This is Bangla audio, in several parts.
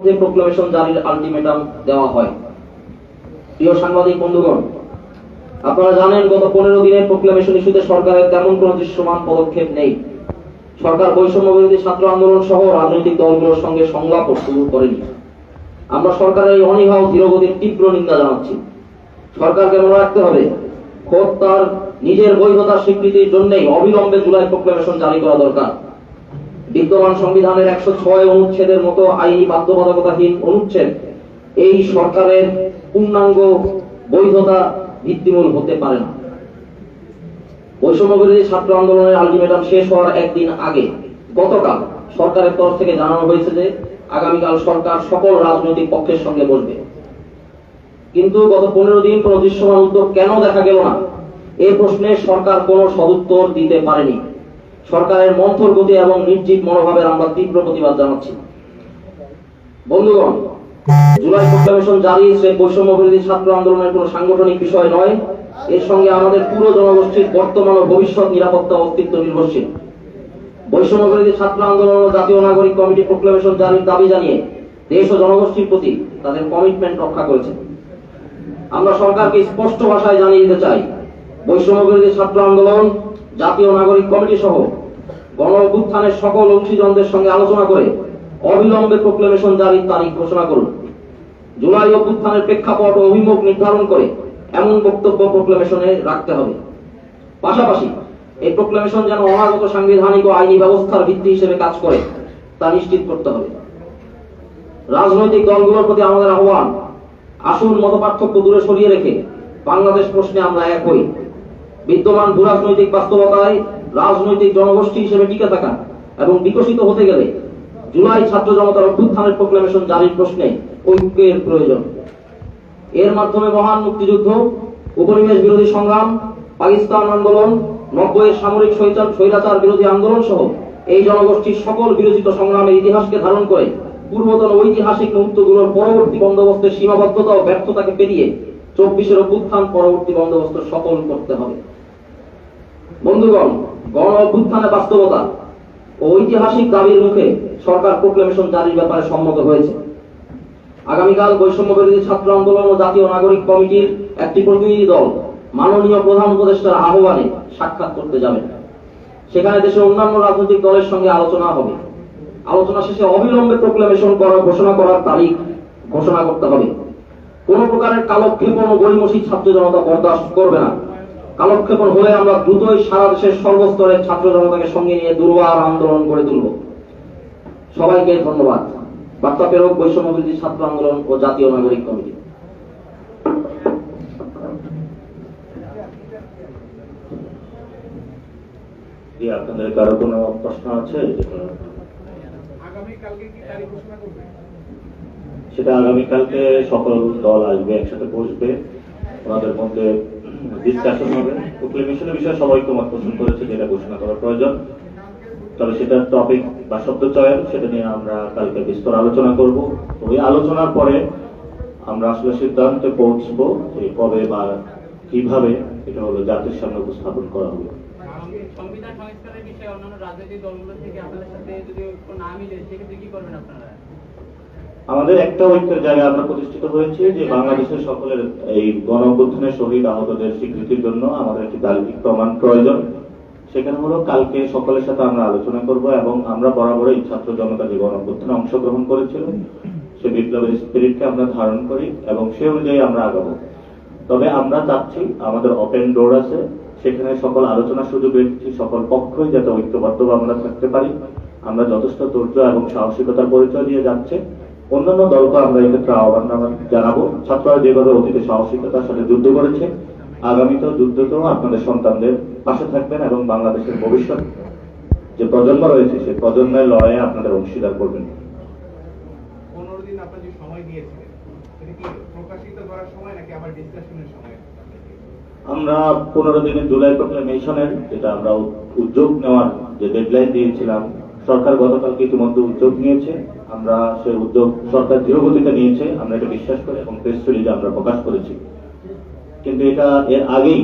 যে প্রোক্লামেশন জারির আলটিমেটাম দেওয়া হয়। প্রিয় সাংবাদিক বন্ধুগণ, আপনারা জানেন, গত পনেরো দিনের প্রোক্লামেশন ইস্যুতে সরকারের তেমন কোনো দৃশ্যমান পদক্ষেপ নেই। সরকার বৈষম্য বিরোধী ছাত্র আন্দোলন সহ রাজনৈতিক দলগুলোর সঙ্গে সংলাপ শুরু করেনি। আমরা সরকারের এই অনীহা ও ধীরগতির তীব্র নিন্দা জানাচ্ছি। সরকারকে মনে রাখতে হবে, খোদ তার নিজের বৈধতার স্বীকৃতির জন্যই অবিলম্বে জুলাই প্রোক্লামেশন জারি করা দরকার। বিদ্যমান সংবিধানের একশো ছয় অনুচ্ছেদের মতো আইনি বাধ্যবাধকতাহীন অনুচ্ছেদ এই সরকারের পূর্ণাঙ্গ বৈধতা ভিত্তিমূল হতে পারে না। বৈষম্য বিরোধী ছাত্র আন্দোলনের আলটিমেটাম শেষ হওয়ার একদিন আগে গতকাল সরকারের তরফ থেকে জানানো হয়েছে যে আগামীকাল সরকার সকল রাজনৈতিক পক্ষের সঙ্গে বসবে। কিন্তু গত পনেরো দিন কোন দৃশ্যমান উদ্যোগ কেন দেখা গেল না? এ প্রশ্নে সরকার কোনো সদুত্তর দিতে পারেনি। সরকারের মন্থর গতি এবং নির্জীব মনোভাবের আমরা তীব্র প্রতিবাদ জানাচ্ছি। বন্ধুগণ, জুলাই প্রোক্লামেশন জারি সে বৈষম্য বিরোধী ছাত্র আন্দোলনের কোনো সাংগঠনিক বিষয় নয়। এর সঙ্গে আমাদের পুরো জনগোষ্ঠীর বর্তমান ও ভবিষ্যৎ নিরাপত্তা অস্তিত্ব নির্ভরশীল। বৈষম্য বিরোধী ছাত্র আন্দোলন ও জাতীয় নাগরিক কমিটি প্রোক্লামেশন জারির দাবি জানিয়ে দেশ ও জনগোষ্ঠীর প্রতি তাদের কমিটমেন্ট রক্ষা করেছে। আমরা সরকারকে স্পষ্ট ভাষায় জানিয়ে দিতে চাই, বৈষম্য বিরোধী ছাত্র আন্দোলন জাতীয় নাগরিক কমিটি সহ গণ অভ্যুত্থানের সকল অংশীজনদের সঙ্গে আলোচনা করে অবিলম্বে প্রোক্লেমেশন জারির তারিখ ঘোষণা করুন। জুলাই অভ্যুত্থানের প্রেক্ষাপট ও অভিমুখ নির্ধারণ করে এমন বক্তব্য প্রোক্লেমেশনে রাখতে হবে। পাশাপাশি, এই প্রোক্লেমেশন যেন অনাগত সাংবিধানিক ও আইনি ব্যবস্থার ভিত্তি হিসেবে কাজ করে, তা নিশ্চিত করতে হবে। রাজনৈতিক দলগুলোর প্রতি আমাদের আহ্বান, আসল মতপার্থক্য দূরে সরিয়ে রেখে বাংলাদেশ প্রশ্নে আমরা এক হই। বিদ্যমান ভূরাজনৈতিক বাস্তবতায় রাজনৈতিক জনগোষ্ঠী হিসেবে টিকে থাকা এবং বিকশিত হতে গেলে জুলাই ছাত্র জনতার অভ্যুত্থানের প্রোক্লামেশন জারির প্রশ্নে ঐক্যের প্রয়োজন। এর মাধ্যমে মহান মুক্তিযুদ্ধ, উপনিবেশ বিরোধী সংগ্রাম, পাকিস্তান আন্দোলন, নব্বইয়ের সামরিক স্বৈরাচার বিরোধী আন্দোলন সহ এই জনগোষ্ঠীর সকল বিরোচিত সংগ্রামের ইতিহাসকে ধারণ করে পূর্বতন ঐতিহাসিক মুহূর্তগুলোর পরবর্তী বন্দোবস্তের সীমাবদ্ধতা ও ব্যর্থতাকে পেরিয়ে চব্বিশের অভ্যুত্থান পরবর্তী বন্দোবস্ত সফল করতে হবে। বন্ধুগণ, গণ অভ্যুত্থানের বাস্তবতা ও ঐতিহাসিক দাবির মুখে সরকার প্রোক্লেমেশন জারির ব্যাপারে সম্মত হয়েছে। আগামীকাল বৈষম্য বিরোধী ছাত্র আন্দোলন ও জাতীয় নাগরিক কমিটির একটি প্রতিনিধি দল মাননীয় প্রধান উপদেষ্টার আহ্বানে সাক্ষাৎ করতে যাবেন সেখানে দেশের অন্যান্য রাজনৈতিক দলের সঙ্গে আলোচনা হবে। আলোচনা শেষে অবিলম্বে প্রোক্লেমেশন করার ঘোষণা করার তারিখ ঘোষণা করতে হবে। কোন প্রকারের কালক্ষেপণ ও গরিমসি ছাত্র জনতা বরদাস্ত করবে না। কালক্ষেপণ হলে আমরা দ্রুতই সারা দেশের সর্বস্তরের ছাত্র জনতাকে সঙ্গে নিয়ে দুর্বার আন্দোলন গড়ে তুলব। সবাইকে ধন্যবাদ। বার্তা প্রেরক বৈষম্য ছাত্র আন্দোলন ও জাতীয় নাগরিক কমিটি। আপনাদের কারও কোনো প্রশ্ন আছে? আগামীকালকে কি তারিখ ঘোষণা করবে? সেটা আগামীকালকে সকল দল আসবে একসাথে বসবে। ওনাদের মধ্যে ডিসকাশন হবে। প্রোক্লেমেশনের বিষয়ে সবাই তোমার পোষণ করেছে যেটা ঘোষণা করা প্রয়োজন। তবে সেটা টপিক বা শব্দ চয়ন, সেটা নিয়ে আমরা কালকে বিস্তর আলোচনা করব। ওই আলোচনার পরে আমরা আসলে সিদ্ধান্তে পৌঁছবো যে কবে বা কীভাবে এটা হলো জাতির সামনে উপস্থাপন করা হবে। সংবিধান সংস্কারের বিষয়ে অন্যান্য রাজনৈতিক দলগুলো থেকে আপনাদের সাথে যদি না মিলে, সেক্ষেত্রে কি করবেন আপনারা? আমাদের একটা ঐক্যের জায়গায় আমরা প্রতিষ্ঠিত হয়েছি যে বাংলাদেশের সকলের এই গণ শহীদ আহতদের স্বীকৃতির জন্য আমাদের একটি দালিলিক প্রমাণ প্রয়োজন। সেখানে হলো কালকে সকলের সাথে আমরা আলোচনা করব এবং আমরা বরাবরই ছাত্র জনতা যে গণ অভ্যুত্থানে অংশগ্রহণ করেছিল, সে বিপ্লবের স্পিরিটকে আমরা ধারণ করি এবং সে অনুযায়ী আমরা আগাবো। তবে আমরা চাচ্ছি, আমাদের ওপেন ডোর আছে, সেখানে সকল আলোচনার সুযোগ রেখেছি সকল পক্ষই যাতে ঐক্যবদ্ধ আমরা থাকতে পারি। আমরা যথেষ্ট ধৈর্য এবং সাহসিকতার পরিচয় দিয়ে যাচ্ছে। অন্যান্য দলকে আমরা এক্ষেত্রে আহ্বান জানাব। ছাত্ররা যেভাবে অতীতে সাহসিকতার সাথে যুদ্ধ করেছে আগামীতেও যুদ্ধতেও আপনাদের সন্তানদের পাশে থাকবেন এবং বাংলাদেশের ভবিষ্যৎ যে প্রজন্ম রয়েছে সেই প্রজন্মের লড়াইয়ে আপনাদের অংশীদার করবেন। পনেরো দিন আপনার যে সময় দিয়েছিলেন প্রকাশিত করার সময় নাকি আবার ডিসকাশনের সময়? আমরা পনেরো দিনের জুলাই প্রোক্লামেশনের যেটা আমরা উদ্যোগ নেওয়ার যে ডেডলাইন দিয়েছিলাম সরকার গতকালকে ইতিমধ্যে উদ্যোগ নিয়েছে। আমরা সেই উদ্যোগ সরকার ধীরগতিতে নিয়েছে, আমরা এটা বিশ্বাস করি এবং প্রেস রিলিজে আমরা প্রকাশ করেছি। কিন্তু এটা এর আগেই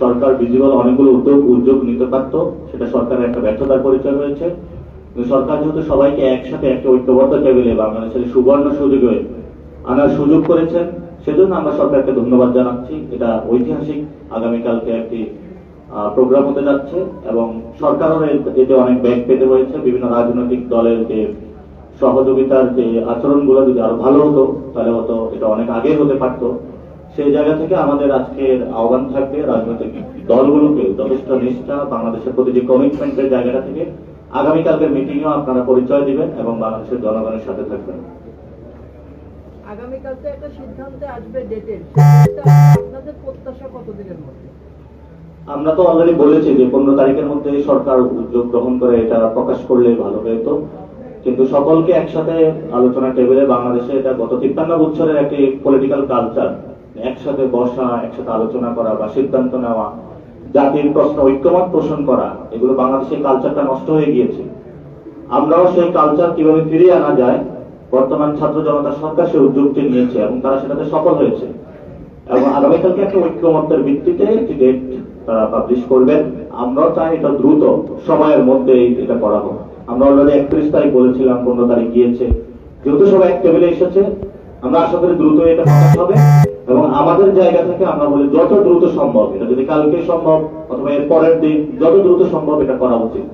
সরকার ভিজিবল অনেকগুলো উদ্যোগ উদ্যোগ নিতে পারত, সেটা সরকারের একটা ব্যর্থতার পরিচয় কিন্তু সরকার যেহেতু সবাইকে একসাথে একটা ঐক্যবদ্ধ টেবিলে বাংলাদেশের সুবর্ণ সুযোগে আনার সুযোগ করেছেন, সেজন্য আমরা সরকারকে ধন্যবাদ জানাচ্ছি। এটা ঐতিহাসিক, আগামীকালকে একটি প্রোগ্রাম হতে যাচ্ছে এবং সরকারও এতে অনেক ব্যাগ পেতে হয়েছে। বিভিন্ন রাজনৈতিক দলের যে সহযোগিতার যে আচরণগুলো যদি আরও ভালো হতো তাহলে হয়তো এটা অনেক আগে হতে পারতো। সেই জায়গা থেকে আমাদের আজকের আহ্বান থাকবে রাজনৈতিক দলগুলোকে যথেষ্ট নিষ্ঠা বাংলাদেশের প্রতি যে কমিটমেন্টের জায়গাটা থেকে। আগামীকালকের মিটিংও আপনারা পরিচয় দিবেন এবং বাংলাদেশের জনগণের সাথে থাকবেন। আগামীকাল তো একটা সিদ্ধান্তে আসবে ডেটের আপনাদের প্রত্যাশা কতদিনের মধ্যে? আমরা তো অলরেডি বলেছি যে পনেরো তারিখের মধ্যে সরকার উদ্যোগ গ্রহণ করে এটা প্রকাশ করলে ভালো হতো। কিন্তু সকলকে একসাথে আলোচনা টেবিলে, বাংলাদেশে এটা গত তিপ্পান্ন বছরের একটি পলিটিক্যাল কালচার একসাথে বসা, একসাথে আলোচনা করা বা সিদ্ধান্ত নেওয়া, জাতির প্রশ্ন, ঐক্যমত পোষণ করা, এগুলো বাংলাদেশের কালচারটা নষ্ট হয়ে গিয়েছে। আমরাও সেই কালচার কীভাবে ফিরিয়ে আনা যায়, বর্তমান ছাত্র জনতা সরকার সেই উদ্যোগটি নিয়েছে এবং তারা সেটাতে সফল হয়েছে। এবং আগামীকালকে একটা ঐক্যমতের ভিত্তিতে একটি ডেট তারা পাবলিশ করবেন। আমরাও চাই এটা দ্রুত সময়ের মধ্যেই এটা করা হোক। আমরা অলরেডি একত্রিশ তারিখ বলেছিলাম, পনেরো তারিখ গিয়েছে। যেহেতু সবাই এক টেবিলে এসেছে, আমরা আশা করি দ্রুত এটা হবে এবং আমাদের জায়গা থেকে আমরা বলি, যত দ্রুত সম্ভব, এটা যদি কালকে সম্ভব অথবা এর পরের দিন, যত দ্রুত সম্ভব এটা করা উচিত।